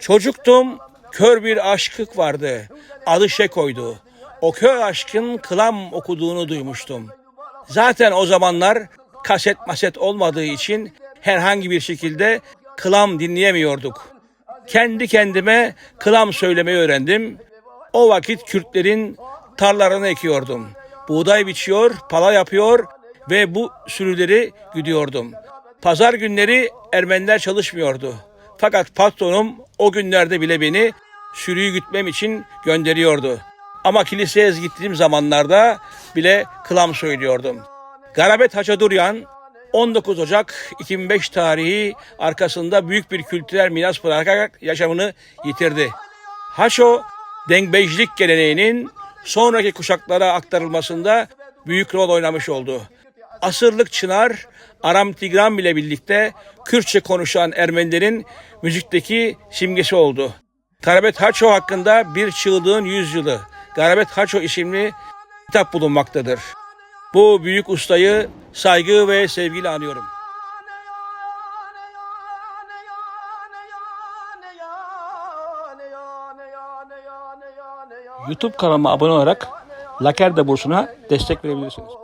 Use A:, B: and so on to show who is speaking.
A: Çocuktum, kör bir aşkık vardı. Adı Şeko'ydu. O kör aşkın kılam okuduğunu duymuştum. Zaten o zamanlar kaset maset olmadığı için herhangi bir şekilde kılam dinleyemiyorduk. Kendi kendime kılam söylemeyi öğrendim. O vakit Kürtlerin tarlalarını ekiyordum. Buğday biçiyor, pala yapıyor ve bu sürüleri güdüyordum. Pazar günleri Ermeniler çalışmıyordu. Fakat patronum o günlerde bile beni sürüyü gütmem için gönderiyordu. Ama kiliseye gittiğim zamanlarda bile kılam söylüyordum. Garabet Haçaduryan 19 Ocak 2005 tarihi arkasında büyük bir kültürel miras bırakarak yaşamını yitirdi. Haço, dengbejlik geleneğinin sonraki kuşaklara aktarılmasında büyük rol oynamış oldu. Asırlık Çınar, Aram Tigran ile birlikte Kürtçe konuşan Ermenilerin müzikteki simgesi oldu. Garabet Haço hakkında Bir Çığlığın Yüzyılı, Garabet Haço isimli kitap bulunmaktadır. Bu büyük ustayı saygı ve sevgiyle anıyorum. YouTube kanalıma abone olarak Lakerda bursuna destek verebilirsiniz.